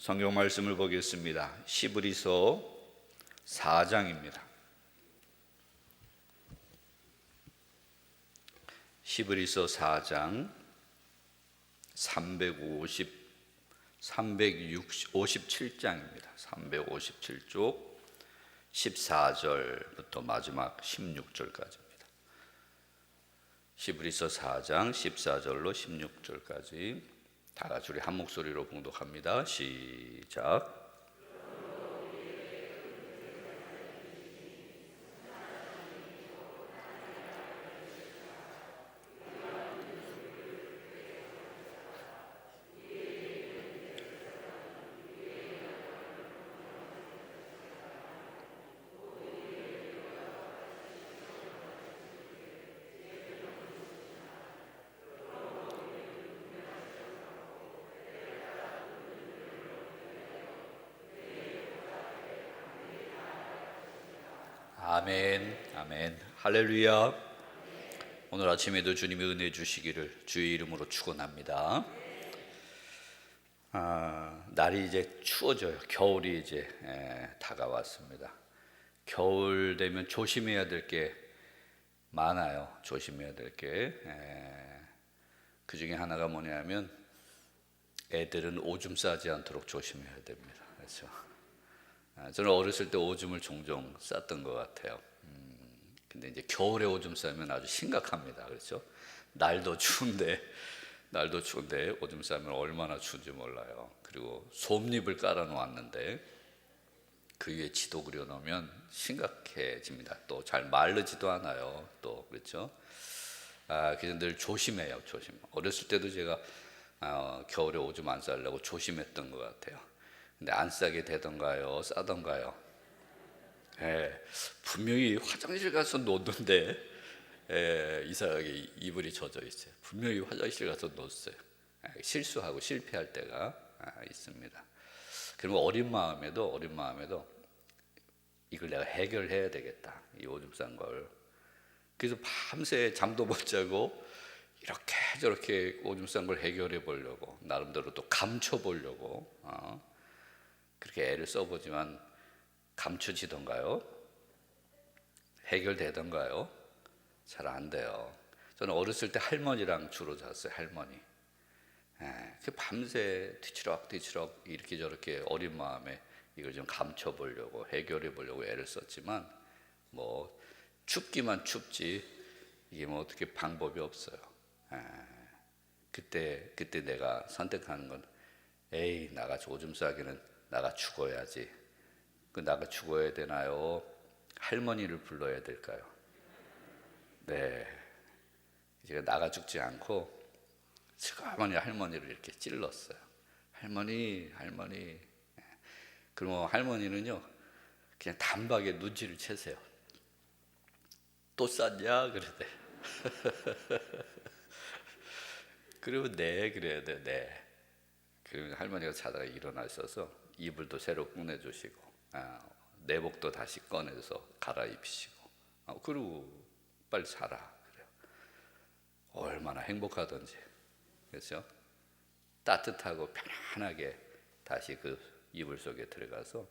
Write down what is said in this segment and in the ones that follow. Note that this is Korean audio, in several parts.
성경 말씀을 보겠습니다. 시브리서 4장입니다. 시브리서 4장 350 357장입니다. 357쪽 14절부터 마지막 16절까지입니다. 시브리서 4장 14절로 16절까지 다 같이 우리 한 목소리로 봉독합니다. 시작. 아멘, 아멘, 할렐루야. 오늘 아침에도 주님의 은혜 주시기를 주의 이름으로 축원합니다. 아, 날이 이제 추워져요. 겨울이 이제 에, 다가왔습니다. 겨울 되면 조심해야 될 게 많아요. 조심해야 될 게. 그 중에 하나가 뭐냐면 애들은 오줌 싸지 않도록 조심해야 됩니다. 그렇죠. 아, 저는 어렸을 때 오줌을 종종 쌌던 것 같아요. 음, 근데 이제 겨울에 오줌 싸면 아주 심각합니다. 그렇죠? 날도 추운데 날도 추운데 오줌 싸면 얼마나 추운지 몰라요. 그리고 솜잎을 깔아 놓았는데 그 위에 지도 그려 놓으면 심각해집니다. 또 잘 마르지도 않아요. 또 그렇죠? 아, 그래서 늘 조심해요. 조심. 어렸을 때도 제가 어, 겨울에 오줌 안 싸려고 조심했던 것 같아요. 근데 안 싸게 되던가요? 싸던가요? 예, 분명히 화장실 가서 놓는데 예, 이상하게 이불이 젖어 있어요. 분명히 화장실 가서 놓았어요. 예, 실수하고 실패할 때가 아, 있습니다. 그리고 어린 마음에도 어린 마음에도 이걸 내가 해결해야 되겠다. 이 오줌 싼 걸. 그래서 밤새 잠도 못 자고 이렇게 저렇게 오줌 싼 걸 해결해 보려고 나름대로 또 감춰 보려고 어. 그렇게 애를 써보지만 감춰지던가요? 해결되던가요? 잘 안 돼요. 저는 어렸을 때 할머니랑 주로 잤어요. 할머니. 예, 그 밤새 뒤치럭 뒤치럭 이렇게 저렇게 어린 마음에 이걸 좀 감춰 보려고 해결해 보려고 애를 썼지만 뭐 춥기만 춥지 이게 뭐 어떻게 방법이 없어요. 예, 그때 그때 내가 선택하는 건 에이 나가 오줌 싸기는 나가 죽어야지. 그 나가 죽어야 되나요? 할머니를 불러야 될까요? 네. 제가 나가 죽지 않고 시커머니 할머니를 이렇게 찔렀어요. 할머니, 할머니. 그러면 할머니는요, 그냥 단박에 눈치를 채세요. 또 쌌냐? 그러대. 그러면 네, 그래야 돼, 네. 그러면 할머니가 자다가 일어나 있어서 이불도 새로 꺼내주시고 아, 내복도 다시 꺼내서 갈아입히시고 아, 그리고 빨리 자라 그래요. 얼마나 행복하던지 그렇죠? 따뜻하고 편안하게 다시 그 이불 속에 들어가서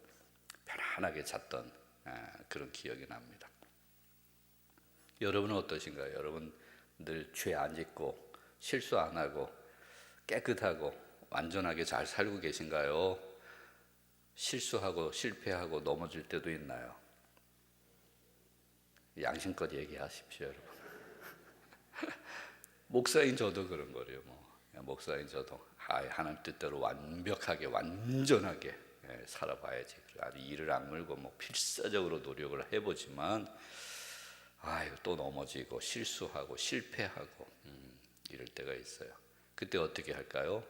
편안하게 잤던 아, 그런 기억이 납니다. 여러분은 어떠신가요? 여러분 늘 죄 안 짓고 실수 안 하고 깨끗하고 완전하게 잘 살고 계신가요? 실수하고 실패하고 넘어질 때도 있나요? 양심껏 얘기하십시오, 여러분. 목사인 저도 그런 거예요. 뭐 목사인 저도 아, 하나님 뜻대로 완벽하게 완전하게 예, 살아봐야지. 아주 악물고 뭐 필사적으로 노력을 해보지만 아유 또 넘어지고 실수하고 실패하고 음, 이럴 때가 있어요. 그때 어떻게 할까요?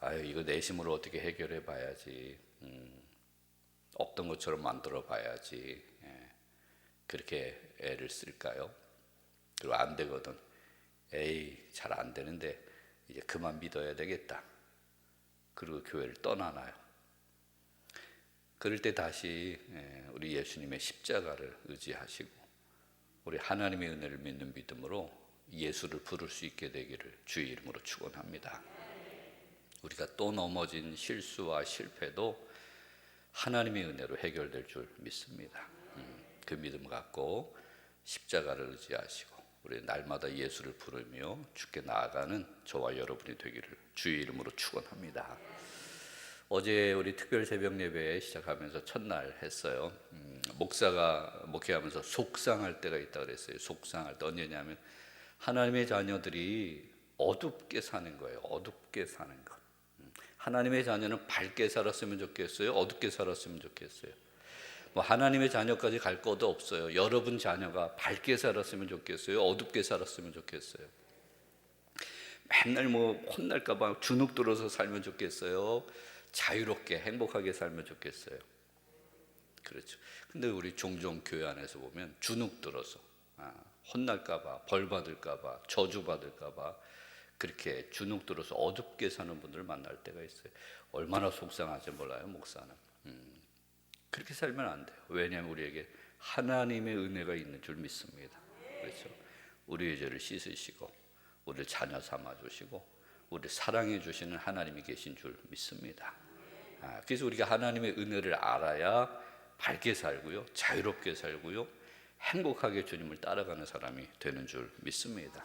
아유 이거 내심으로 어떻게 해결해 봐야지. 음, 없던 것처럼 만들어 봐야지. 예, 그렇게 애를 쓸까요? 그리고 안 되거든. 에이 잘 안 되는데 이제 그만 믿어야 되겠다. 그리고 교회를 떠나나요? 그럴 때 다시 예, 우리 예수님의 십자가를 의지하시고 우리 하나님의 은혜를 믿는 믿음으로 예수를 부를 수 있게 되기를 주의 이름으로 축원합니다. 우리가 또 넘어진 실수와 실패도 하나님의 은혜로 해결될 줄 믿습니다. 음, 그 믿음 갖고 십자가를 의지하시고 우리 날마다 예수를 부르며 주께 나아가는 저와 여러분이 되기를 주의 이름으로 축원합니다. 어제 우리 특별 새벽 예배 시작하면서 첫날 했어요. 음, 목사가 목회하면서 속상할 때가 있다 그랬어요. 속상할 때 언제냐면 하나님의 자녀들이 어둡게 사는 거예요. 어둡게 사는 것. 음, 하나님의 자녀는 밝게 살았으면 좋겠어요. 어둡게 살았으면 좋겠어요. 뭐 하나님의 자녀까지 갈 것도 없어요. 여러분 자녀가 밝게 살았으면 좋겠어요. 어둡게 살았으면 좋겠어요. 맨날 뭐 혼날까봐 주눅 들어서 살면 좋겠어요. 자유롭게 행복하게 살면 좋겠어요. 그렇죠. 근데 우리 종종 교회 안에서 보면 주눅 들어서 아, 혼날까봐 벌 받을까봐 저주 받을까봐 그렇게 주눅 들어서 어둡게 사는 분들을 만날 때가 있어요. 얼마나 속상한지 몰라요 목사는. 음, 그렇게 살면 안 돼요. 왜냐하면 우리에게 하나님의 은혜가 있는 줄 믿습니다. 그렇죠. 우리의 죄를 씻으시고 우리를 자녀 삼아 주시고 우리를 사랑해 주시는 하나님이 계신 줄 믿습니다. 아, 그래서 우리가 하나님의 은혜를 알아야 밝게 살고요, 자유롭게 살고요, 행복하게 주님을 따라가는 사람이 되는 줄 믿습니다.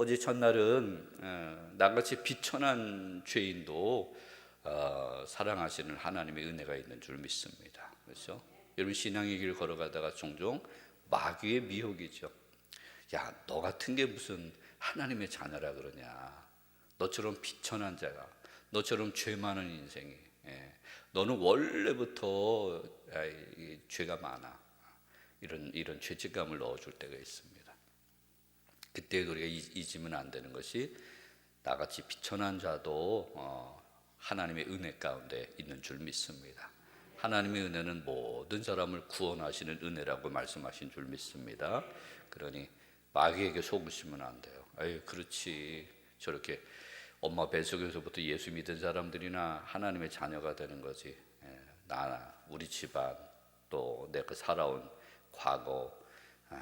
어제 첫날은 어, 나같이 비천한 죄인도 어, 사랑하시는 하나님의 은혜가 있는 줄 믿습니다. 그렇죠? 여러분 신앙의 길 걸어가다가 종종 마귀의 미혹이죠. 야, 너 같은 게 무슨 하나님의 자녀라 그러냐? 너처럼 비천한 자가, 너처럼 죄 많은 인생이, 예. 너는 원래부터 아, 이 죄가 많아. 이런 이런 죄책감을 넣어줄 때가 있습니다. 그때 우리가 잊- 잊으면 안 되는 것이 나같이 비천한 자도 어, 하나님의 은혜 가운데 있는 줄 믿습니다. 하나님의 은혜는 모든 사람을 구원하시는 은혜라고 말씀하신 줄 믿습니다. 그러니 마귀에게 속으시면 안 돼요. 아유 그렇지 저렇게 엄마 뱃속에서부터 예수 믿은 사람들이나 하나님의 자녀가 되는 거지. 예, 나 우리 집안 또 내가 살아온 과거 아,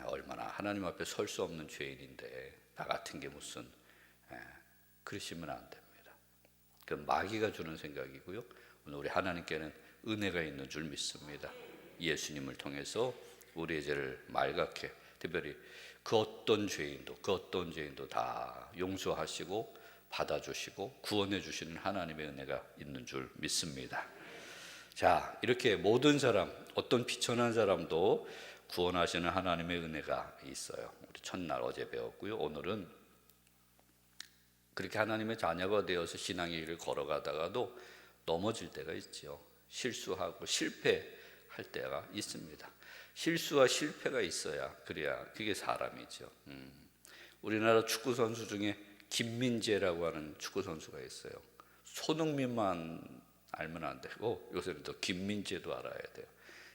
얼마나 하나님 앞에 설 수 없는 죄인인데 나 같은 게 무슨 예, 그러시면 안 됩니다. 그 마귀가 주는 생각이고요. 오늘 우리 하나님께는 은혜가 있는 줄 믿습니다. 예수님을 통해서 우리의 죄를 말갛게 특별히 그 어떤 죄인도 그 어떤 죄인도 다 용서하시고 받아주시고 구원해 주시는 하나님의 은혜가 있는 줄 믿습니다. 자, 이렇게 모든 사람, 어떤 비천한 사람도 구원하시는 하나님의 은혜가 있어요. 우리 첫날 어제 배웠고요. 오늘은 그렇게 하나님의 자녀가 되어서 신앙의 길을 걸어가다가도 넘어질 때가 있죠. 실수하고 실패할 때가 있습니다. 실수와 실패가 있어야 그래야 그게 사람이죠. 음. 우리나라 축구 선수 중에 김민재라고 하는 축구 선수가 있어요. 손흥민만 알면 안 되고 요새는 또 김민재도 알아야 돼요.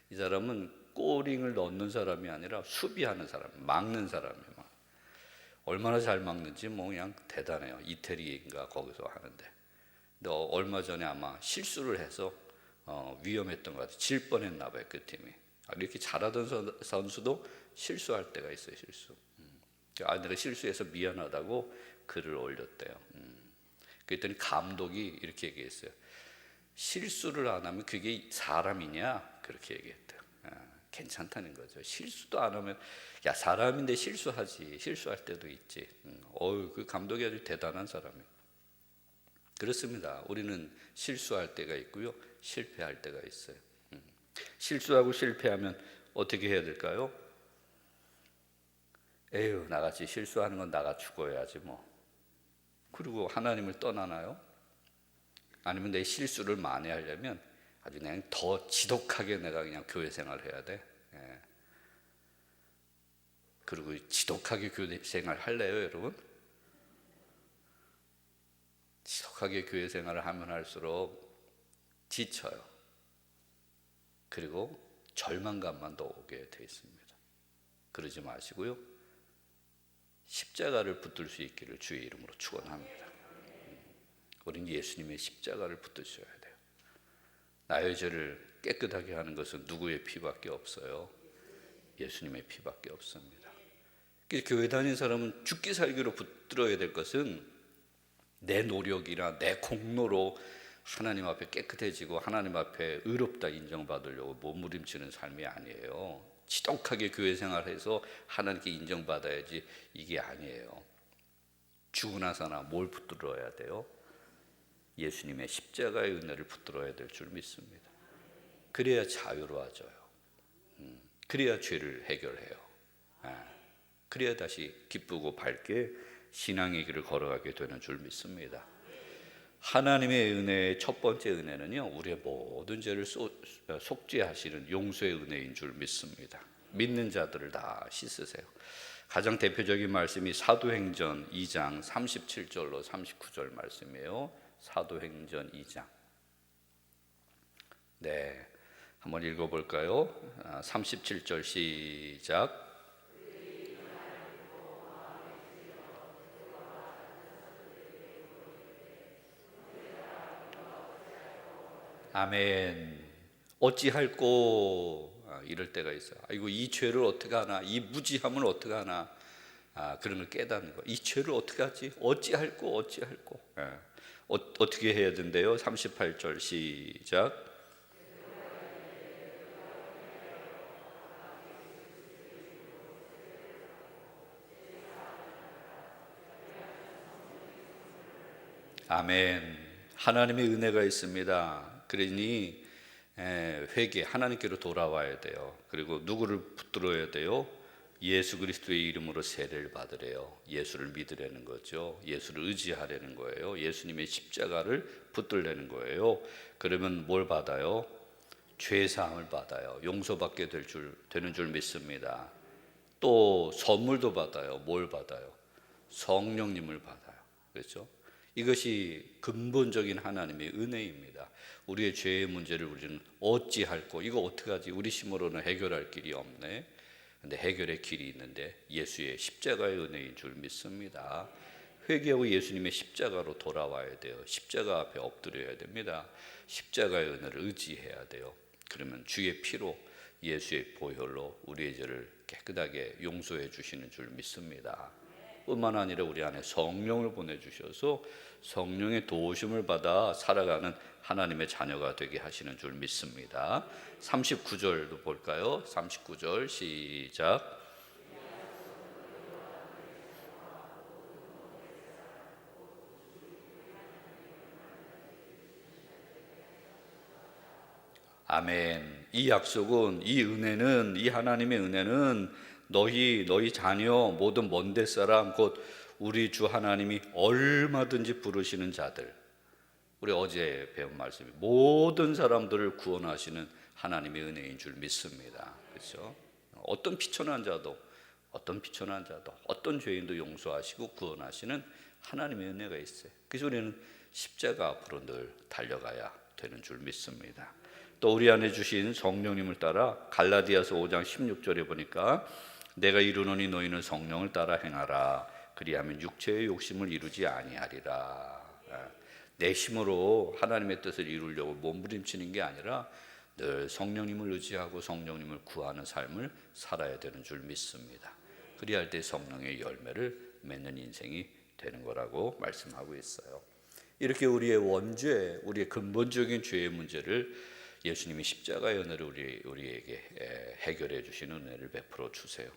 이 사람은 골링을 넣는 사람이 아니라 수비하는 사람, 막는 사람이에요. 막. 얼마나 잘 막는지 뭐 그냥 대단해요. 이태리인가 거기서 하는데. 근데 어, 얼마 전에 아마 실수를 해서 어, 위험했던 것 같아요. 질 뻔했나 봐요 그 팀이. 아, 이렇게 잘하던 선- 선수도 실수할 때가 있어요 실수. 음. 아 내가 실수해서 미안하다고 글을 올렸대요. 음. 그랬더니 감독이 이렇게 얘기했어요. 실수를 안 하면 그게 사람이냐 그렇게 얘기했대요. 아, 괜찮다는 거죠. 실수도 안 하면 야 사람인데 실수하지 실수할 때도 있지. 음, 어유 그 감독이 아주 대단한 사람이에요. 그렇습니다. 우리는 실수할 때가 있고요, 실패할 때가 있어요. 음. 실수하고 실패하면 어떻게 해야 될까요? 에휴 나같이 실수하는 건 나가 죽어야지 뭐. 그리고 하나님을 떠나나요? 아니면 내 실수를 만회하려면 아주 그냥 더 지독하게 내가 그냥 교회 생활을 해야 돼. 예. 그리고 지독하게 교회 생활 할래요, 여러분? 지독하게 교회 생활을 하면 할수록 지쳐요. 그리고 절망감만 더 오게 돼 있습니다. 그러지 마시고요. 십자가를 붙들 수 있기를 주의 이름으로 축원합니다. 우리는 예수님의 십자가를 붙드셔야 돼요. 나의 죄를 깨끗하게 하는 것은 누구의 피밖에 없어요. 예수님의 피밖에 없습니다. 교회 다니는 사람은 죽기 살기로 붙들어야 될 것은 내 노력이나 내 공로로 하나님 앞에 깨끗해지고 하나님 앞에 의롭다 인정받으려고 몸부림치는 삶이 아니에요. 지독하게 교회 생활해서 하나님께 인정받아야지 이게 아니에요. 죽고 나서나 뭘 붙들어야 돼요? 예수님의 십자가의 은혜를 붙들어야 될 줄 믿습니다. 그래야 자유로워져요. 음, 그래야 죄를 해결해요. 예, 그래야 다시 기쁘고 밝게 신앙의 길을 걸어가게 되는 줄 믿습니다. 하나님의 은혜의 첫 번째 은혜는요, 우리의 모든 죄를 소- 속죄하시는 용서의 은혜인 줄 믿습니다. 믿는 자들을 다 씻으세요. 가장 대표적인 말씀이 사도행전 2장 37절로 39절 말씀이에요. 사도행전 2장. 네, 한번 읽어 볼까요? 아, 37절 시작. 아멘. 어찌할꼬 아, 이럴 때가 있어요. 아이고 이 죄를 어떻게 하나, 이 무지함을 어떻게 하나, 아, 그런 걸 깨닫는 거. 이 죄를 어떻게 하지? 어찌할꼬, 어찌할꼬. 예. 어, 어떻게 해야 된대요? 38절 시작. 아멘. 하나님의 은혜가 있습니다. 그러니 에, 회개 하나님께로 돌아와야 돼요. 그리고 누구를 붙들어야 돼요? 예수 그리스도의 이름으로 세례를 받으래요. 예수를 믿으려는 거죠. 예수를 의지하려는 거예요. 예수님의 십자가를 붙들려는 거예요. 그러면 뭘 받아요? 죄 사함을 받아요. 용서받게 될 줄 되는 줄 믿습니다. 또 선물도 받아요. 뭘 받아요? 성령님을 받아요. 그렇죠? 이것이 근본적인 하나님의 은혜입니다. 우리의 죄의 문제를 우리는 어찌할꼬 이거 어떻게 하지? 우리 힘으로는 해결할 길이 없네. 근데 해결의 길이 있는데 예수의 십자가의 은혜인 줄 믿습니다. 회개하고 예수님의 십자가로 돌아와야 돼요. 십자가 앞에 엎드려야 됩니다. 십자가의 은혜를 의지해야 돼요. 그러면 주의 피로 예수의 보혈로 우리의 죄를 깨끗하게 용서해 주시는 줄 믿습니다. 뿐만 아니라 우리 안에 성령을 보내 주셔서 성령의 도우심을 받아 살아가는 하나님의 자녀가 되게 하시는 줄 믿습니다. 39절도 볼까요? 39절 시작. 아멘. 이 약속은 이 은혜는 이 하나님의 은혜는 너희 너희 자녀 모든 먼데 사람 곧 우리 주 하나님이 얼마든지 부르시는 자들. 우리 어제 배운 말씀이 모든 사람들을 구원하시는 하나님의 은혜인 줄 믿습니다. 그렇죠? 어떤 비천한 자도 어떤 비천한 자도 어떤 죄인도 용서하시고 구원하시는 하나님의 은혜가 있어요. 그래서 우리는 십자가 앞으로 늘 달려가야 되는 줄 믿습니다. 또 우리 안에 주신 성령님을 따라 갈라디아서 5장 16절에 보니까 내가 이루노니 너희는 성령을 따라 행하라 그리하면 육체의 욕심을 이루지 아니하리라. 내 힘으로 하나님의 뜻을 이루려고 몸부림치는 게 아니라 늘 성령님을 의지하고 성령님을 구하는 삶을 살아야 되는 줄 믿습니다. 그리할 때 성령의 열매를 맺는 인생이 되는 거라고 말씀하고 있어요. 이렇게 우리의 원죄, 우리의 근본적인 죄의 문제를 예수님이 십자가의 은혜를 우리, 우리에게 해결해 주시는 은혜를 베풀어 주세요.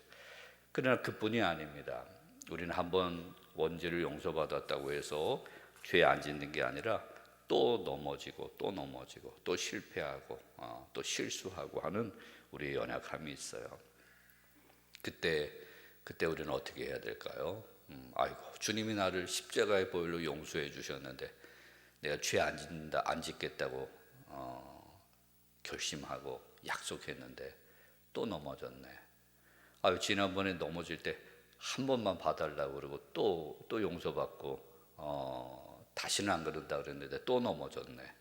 그러나 그뿐이 아닙니다. 우리는 한번 원죄를 용서받았다고 해서 죄안 짓는 게 아니라 또 넘어지고 또 넘어지고 또 실패하고 어, 또 실수하고 하는 우리의 연약함이 있어요. 그때 그때 우리는 어떻게 해야 될까요? 음, 아이고 주님이 나를 십자가의 보혈로 용서해 주셨는데 내가 죄 안 짓는다 안 짓겠다고 어, 결심하고 약속했는데 또 넘어졌네. 아유 지난번에 넘어질 때 한 번만 봐달라고 그러고 또 또 용서받고 어, 다시는 안 그런다 그랬는데 또 넘어졌네.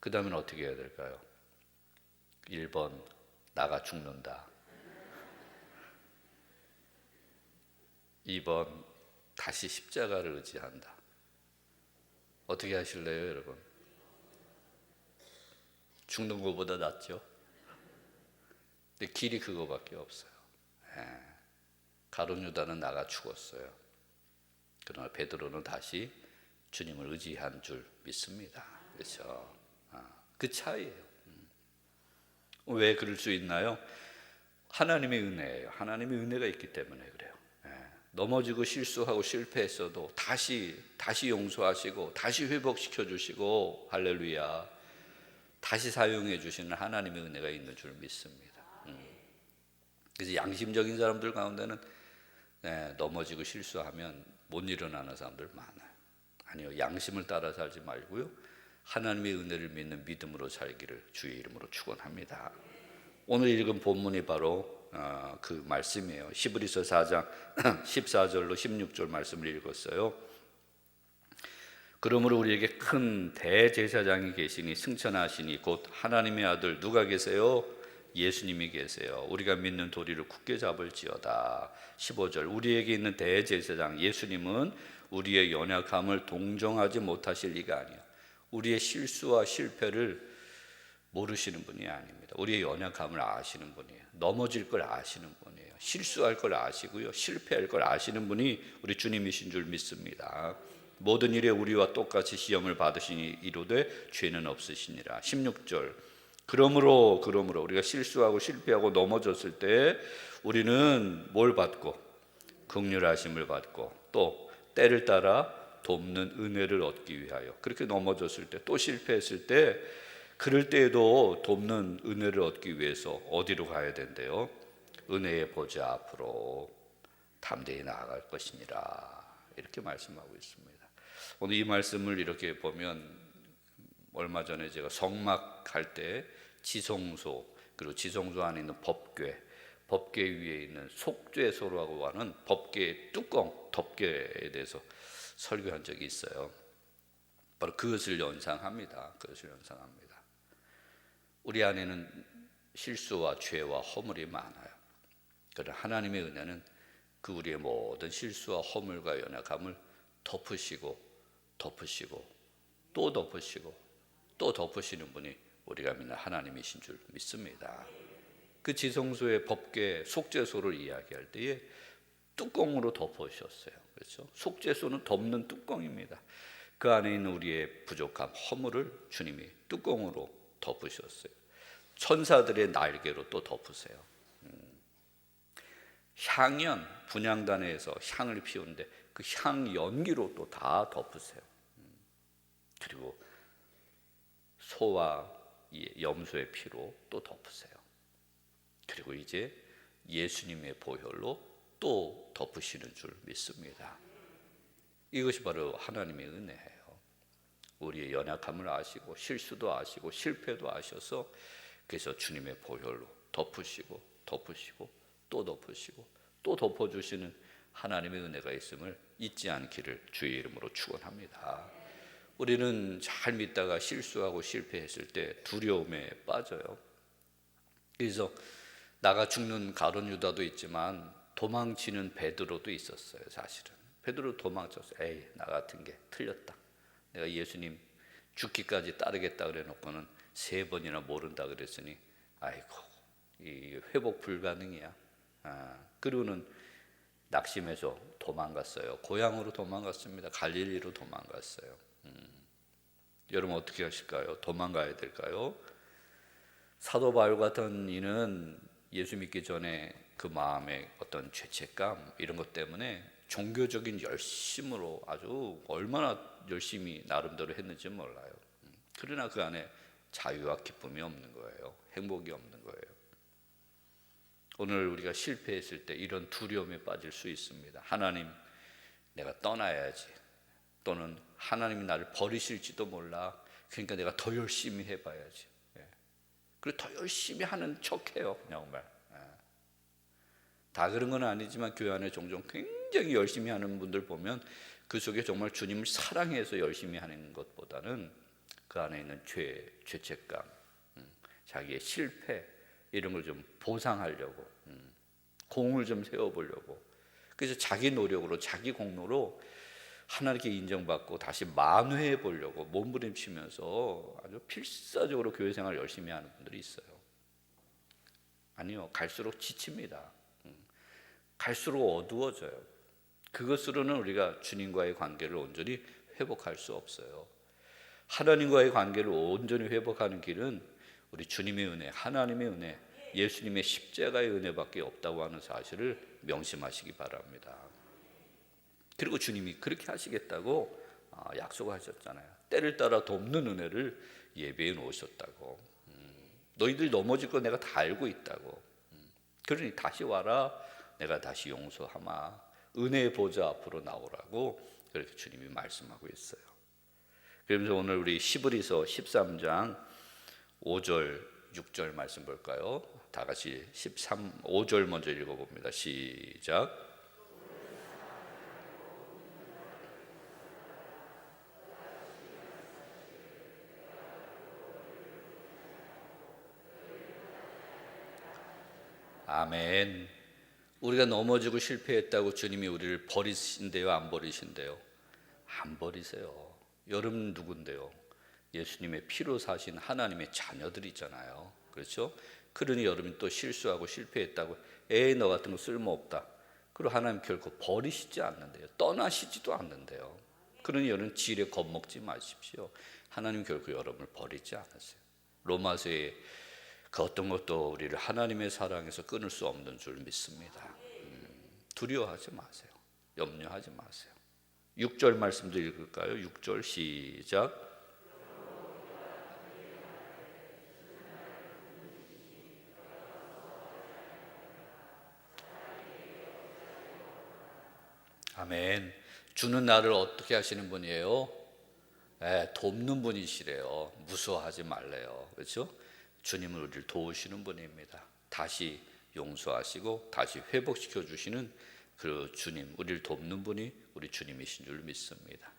그 다음엔 어떻게 해야 될까요? 1번 나가 죽는다. 2번 다시 십자가를 의지한다. 어떻게 하실래요, 여러분? 죽는 것보다 낫죠? 근데 길이 그거밖에 없어요. 예. 가룟 유다는 나가 죽었어요. 그러나 베드로는 다시 주님을 의지한 줄 믿습니다. 그렇죠? 아, 그 차이예요. 음. 왜 그럴 수 있나요? 하나님의 은혜예요. 하나님의 은혜가 있기 때문에 그래요. 예. 넘어지고 실수하고 실패했어도 다시 다시 용서하시고 다시 회복시켜 주시고 할렐루야. 다시 사용해 주시는 하나님의 은혜가 있는 줄 믿습니다. 음. 그래서 양심적인 사람들 가운데는 네, 넘어지고 실수하면 못 일어나는 사람들 많아요. 아니요, 양심을 따라 살지 말고요. 하나님의 은혜를 믿는 믿음으로 살기를 주의 이름으로 축원합니다. 오늘 읽은 본문이 바로 어, 그 말씀이에요. 히브리서 4장 14절로 16절 말씀을 읽었어요. 그러므로 우리에게 큰 대제사장이 계시니 승천하시니 곧 하나님의 아들 누가 계세요? 예수님이 계세요. 우리가 믿는 도리를 굳게 잡을지어다. 15절 우리에게 있는 대제사장 예수님은 우리의 연약함을 동정하지 못하실 리가 아니요. 우리의 실수와 실패를 모르시는 분이 아닙니다. 우리의 연약함을 아시는 분이에요. 넘어질 걸 아시는 분이에요. 실수할 걸 아시고요. 실패할 걸 아시는 분이 우리 주님이신 줄 믿습니다. 모든 일에 우리와 똑같이 시험을 받으시니 이로되 죄는 없으시니라. 16절. 그러므로 그러므로 우리가 실수하고 실패하고 넘어졌을 때 우리는 뭘 받고 극률하심을 받고 또 때를 따라 돕는 은혜를 얻기 위하여 그렇게 넘어졌을 때 또 실패했을 때 그럴 때에도 돕는 은혜를 얻기 위해서 어디로 가야 된대요? 은혜의 보좌 앞으로 담대히 나아갈 것이니라 이렇게 말씀하고 있습니다. 오늘 이 말씀을 이렇게 보면 얼마 전에 제가 성막 할 때 지성소 그리고 지성소 안에 있는 법궤 법궤 위에 있는 속죄소라고 하는 법궤 뚜껑 덮개에 대해서 설교한 적이 있어요. 바로 그것을 연상합니다. 그것을 연상합니다. 우리 안에는 실수와 죄와 허물이 많아요. 그러나 하나님의 은혜는 그 우리의 모든 실수와 허물과 연약함을 덮으시고 덮으시고 또 덮으시고 또 덮으시는 분이 우리가 믿는 하나님이신 줄 믿습니다. 그 지성소의 법계 속죄소를 이야기할 때에 뚜껑으로 덮으셨어요. 그렇죠? 속죄소는 덮는 뚜껑입니다. 그 안에 있는 우리의 부족함, 허물을 주님이 뚜껑으로 덮으셨어요. 천사들의 날개로 또 덮으세요. 음. 향연 분향단에서 향을 피우는데 그 향 연기로 또 다 덮으세요. 음. 그리고 소와 염소의 피로 또 덮으세요. 그리고 이제 예수님의 보혈로 또 덮으시는 줄 믿습니다. 이것이 바로 하나님의 은혜예요. 우리의 연약함을 아시고 실수도 아시고 실패도 아셔서 그래서 주님의 보혈로 덮으시고 덮으시고 또 덮으시고 또 덮어주시는 하나님의 은혜가 있음을 잊지 않기를 주의 이름으로 축원합니다. 우리는 잘 믿다가 실수하고 실패했을 때 두려움에 빠져요. 그래서 나가 죽는 가론 유다도 있지만 도망치는 베드로도 있었어요. 사실은 베드로 도망쳤어. 에이 나 같은 게 틀렸다. 내가 예수님 죽기까지 따르겠다 그래 놓고는 세 번이나 모른다 그랬으니 아이고 이 회복 불가능이야. 아, 그리고는 낙심해서 도망갔어요. 고향으로 도망갔습니다. 갈릴리로 도망갔어요. 음, 여러분 어떻게 하실까요? 도망가야 될까요? 사도 바울 같은 이는 예수 믿기 전에 그 마음의 어떤 죄책감 이런 것 때문에 종교적인 열심으로 아주 얼마나 열심히 나름대로 했는지 몰라요. 음, 그러나 그 안에 자유와 기쁨이 없는 거예요. 행복이 없는 거예요. 오늘 우리가 실패했을 때 이런 두려움에 빠질 수 있습니다. 하나님, 내가 떠나야지. 또는 하나님이 나를 버리실지도 몰라. 그러니까 내가 더 열심히 해봐야지. 예. 그리고 더 열심히 하는 척해요. 정말. 예. 다 그런 건 아니지만 교회 안에 종종 굉장히 열심히 하는 분들 보면 그 속에 정말 주님을 사랑해서 열심히 하는 것보다는 그 안에 있는 죄, 죄책감, 음, 자기의 실패 이런 걸 좀 보상하려고 음, 공을 좀 세워보려고 그래서 자기 노력으로 자기 공로로 하나님께 인정받고 다시 만회해 보려고 몸부림치면서 아주 필사적으로 교회 생활 열심히 하는 분들이 있어요. 아니요, 갈수록 지칩니다. 음, 갈수록 어두워져요. 그것으로는 우리가 주님과의 관계를 온전히 회복할 수 없어요. 하나님과의 관계를 온전히 회복하는 길은 우리 주님의 은혜, 하나님의 은혜, 예수님의 십자가의 은혜밖에 없다고 하는 사실을 명심하시기 바랍니다. 그리고 주님이 그렇게 하시겠다고 아, 약속하셨잖아요. 때를 따라 돕는 은혜를 예배해 놓으셨다고. 음, 너희들 넘어질 거 내가 다 알고 있다고. 음, 그러니 다시 와라. 내가 다시 용서하마. 은혜의 보좌 앞으로 나오라고 그렇게 주님이 말씀하고 있어요. 그러면서 오늘 우리 시브리서 13장 5절 6절 말씀 볼까요? 다 같이 13 5절 먼저 읽어 봅니다. 시작. 아멘. 우리가 넘어지고 실패했다고 주님이 우리를 버리신대요, 안 버리신대요? 안 버리세요. 여러분 누군데요? 예수님의 피로 사신 하나님의 자녀들이잖아요. 그렇죠? 그러니 여러분이 또 실수하고 실패했다고 에이 너 같은 거 쓸모없다. 그리고 하나님 결코 버리시지 않는데요. 떠나시지도 않는데요. 그러니 여러분 지레 겁먹지 마십시오. 하나님 결코 여러분을 버리지 않으세요. 로마서에 그 어떤 것도 우리를 하나님의 사랑에서 끊을 수 없는 줄 믿습니다. 음, 두려워하지 마세요. 염려하지 마세요. 6절 말씀도 읽을까요? 6절 시작. 아멘. 주는 나를 어떻게 하시는 분이에요? 예, 돕는 분이시래요. 무서워하지 말래요. 그렇죠? 주님은 우리를 도우시는 분입니다. 다시 용서하시고 다시 회복시켜 주시는 그 주님, 우리를 돕는 분이 우리 주님이신 줄 믿습니다.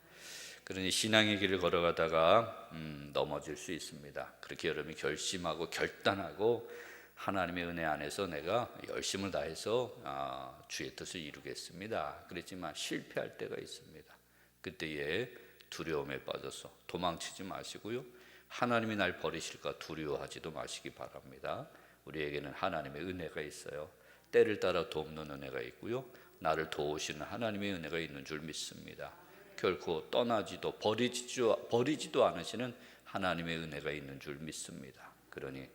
그러니 신앙의 길을 걸어가다가 음, 넘어질 수 있습니다. 그렇게 여러분이 결심하고 결단하고 하나님의 은혜 안에서 내가 열심을 다해서 아, 주의 뜻을 이루겠습니다. 그랬지만 실패할 때가 있습니다. 그때에 두려움에 빠져서 도망치지 마시고요. 하나님이 날 버리실까 두려워하지도 마시기 바랍니다. 우리에게는 하나님의 은혜가 있어요. 때를 따라 돕는 은혜가 있고요. 나를 도우시는 하나님의 은혜가 있는 줄 믿습니다. 결코 떠나지도 버리지도, 버리지도 않으시는 하나님의 은혜가 있는 줄 믿습니다. 그러니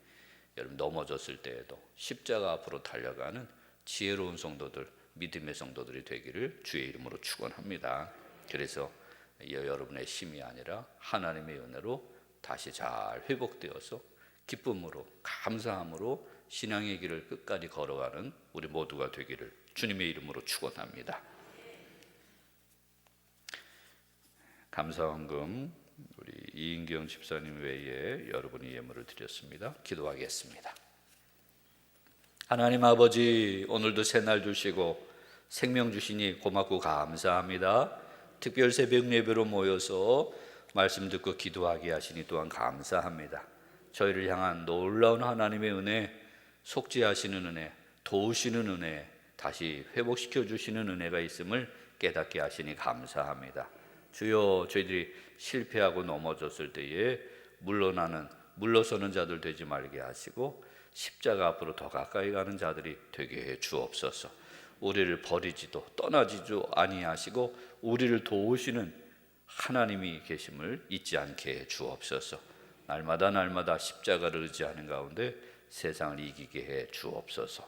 여러분 넘어졌을 때에도 십자가 앞으로 달려가는 지혜로운 성도들, 믿음의 성도들이 되기를 주의 이름으로 축원합니다. 그래서 여러분의 힘이 아니라 하나님의 은혜로 다시 잘 회복되어서 기쁨으로 감사함으로 신앙의 길을 끝까지 걸어가는 우리 모두가 되기를 주님의 이름으로 축원합니다. 감사원금 우리 이인경 집사님 외에 여러분이 예물을 드렸습니다. 기도하겠습니다. 하나님 아버지 오늘도 새날 주시고 생명 주시니 고맙고 감사합니다. 특별 새벽 예배로 모여서 말씀 듣고 기도하게 하시니 또한 감사합니다. 저희를 향한 놀라운 하나님의 은혜, 속죄하시는 은혜, 도우시는 은혜, 다시 회복시켜 주시는 은혜가 있음을 깨닫게 하시니 감사합니다. 주여 저희들이 실패하고 넘어졌을 때에 물러나는 물러서는 자들 되지 말게 하시고 십자가 앞으로 더 가까이 가는 자들이 되게 해 주옵소서. 우리를 버리지도 떠나지도 아니하시고 우리를 도우시는 하나님이 계심을 잊지 않게 해 주옵소서. 날마다 날마다 십자가를 의지하는 가운데 세상을 이기게 해 주옵소서.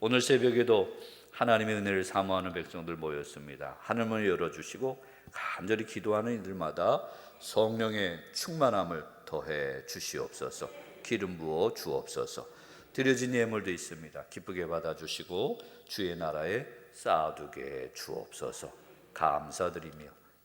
오늘 새벽에도 하나님의 은혜를 사모하는 백성들 모였습니다. 하늘문을 열어 주시고 간절히 기도하는 이들마다 성령의 충만함을 더해 주시옵소서. 기름 부어 주옵소서. 드려진 예물도 있습니다. 기쁘게 받아 주시고 주의 나라에 쌓아두게 주옵소서. 감사드리며